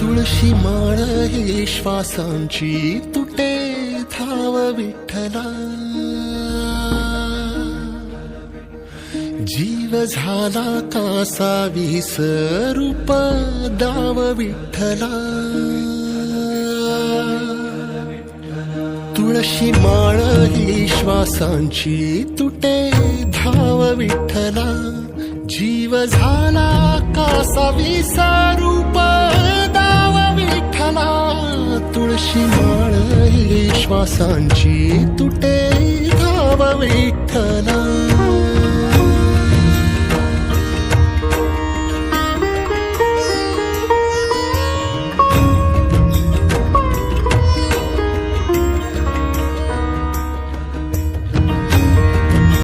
तुळशी माळ ही श्वासांची तुटे धाव विठ्ठला. जीव झाला कासा विस रूप दाव विठ्ठला. तुळशी माळ ही श्वासांची तुटे धाव विठ्ठला. जीव झाला कासा विसरूप दाव विठ्ठला? तुळशी माळ ही श्वासांची तुटे धाव विठ्ठला.